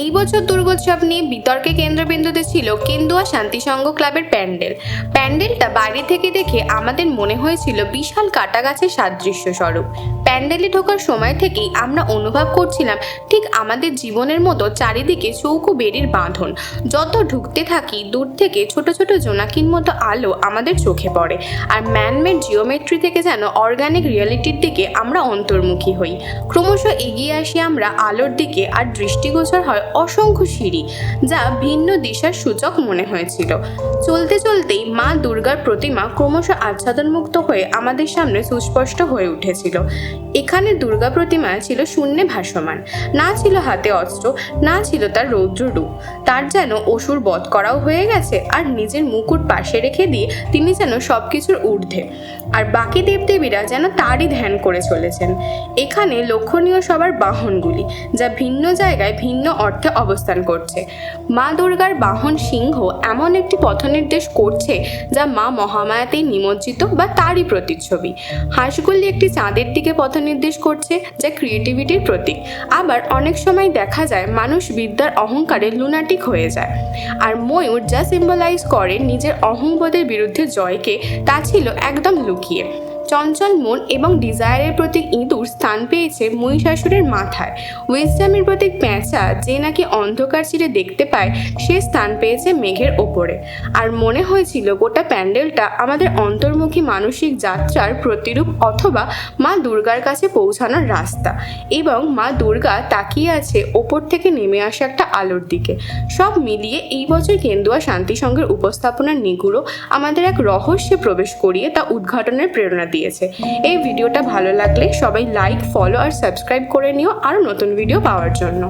এই বছর দুর্গোৎসব নিয়ে বিতর্কে কেন্দ্রবিন্দুতে ছিল কেন্দুয়া শান্তিসংঘ ক্লাবের প্যান্ডেল। প্যান্ডেলটা বাইরে থেকে দেখে আমাদের মনে হয়েছিল বিশাল কাটা গাছের সাদৃশ্য স্বরূপ। প্যান্ডেলে ঢোকার সময় থেকেই আমরা অনুভব করছিলাম ঠিক আমাদের জীবনের মতো চারিদিকে চৌকো বেড়ির বাঁধন। যত ঢুকতে থাকি, দূর থেকে ছোট ছোট জোনাকির মতো আলো আমাদের চোখে পড়ে। আর ম্যানমেড জিওমেট্রি থেকে যেন অর্গানিক রিয়েলিটির দিকে আমরা অন্তর্মুখী হই। ক্রমশ এগিয়ে আসি আমরা আলোর দিকে আর দৃষ্টিগোচর হয় অসংখ্য সিঁড়ি যা ভিন্ন দিশার সূচক মনে হয়েছিল। চলতে চলতেই মা দুর্গার প্রতিমা ক্রমশ আচ্ছাদনমুক্ত হয়ে আমাদের সামনে সুস্পষ্ট হয়ে উঠেছিল। এখানে দুর্গা প্রতিমা ছিল শূন্যে ভাসমান, না ছিল হাতে অস্ত্র, না ছিল তার রৌদ্র রূপ। তার যেন অসুর বধ করাও হয়ে গেছে আর নিজের মুকুট পাশে রেখে দিয়ে তিনি যেন সব কিছুর ঊর্ধ্বে। আর বাকি দেবদেবীরা যেন তারই ধ্যান করে চলেছেন। এখানে লক্ষণীয় সবার বাহনগুলি, যা ভিন্ন জায়গায় ভিন্ন অর্থে অবস্থান করছে। মা দুর্গার বাহন সিংহ এমন একটি পথনির্দেশ করছে যা মা মহামায়াতেই নিমজ্জিত বা তারই প্রতিচ্ছবি। হাঁসগুলি একটি চাঁদের দিকে পথনির্দেশ করছে যা ক্রিয়েটিভিটির প্রতীক। আবার অনেক সময় দেখা যায় মানুষ বিদ্যার অহংকারে লুনাটিক হয়ে যায়। আর ময়ূর যা সিম্বলাইজ করে নিজের অহংবোধের বিরুদ্ধে জয়কে, তা ছিল একদম লুকিয়ে। চঞ্চল মন এবং ডিজায়ারের প্রতীক ইঁদুর স্থান পেয়েছে মহিষাসুরের মাথায়। উইজডামের প্রতীক প্যাঁচা, যে নাকি অন্ধকার চিরে দেখতে পায়, সে স্থান পেয়েছে মেঘের ওপরে। আর মনে হয়েছিল গোটা প্যান্ডেলটা আমাদের অন্তর্মুখী মানসিক যাত্রার প্রতিরূপ অথবা মা দুর্গার কাছে পৌঁছানোর রাস্তা। এবং মা দুর্গা তাকিয়ে আছে ওপর থেকে নেমে আসা একটা আলোর দিকে। সব মিলিয়ে এই বছর কেন্দুয়া শান্তি সংঘের উপস্থাপনার নিগুড়ো আমাদের এক রহস্যে প্রবেশ করিয়ে তা উদ্ঘাটনের প্রেরণা দিয়েছে। এই ভিডিওটা ভালো লাগলে সবাই লাইক ফলো আর সাবস্ক্রাইব করে নিও আরও নতুন ভিডিও পাওয়ার জন্য।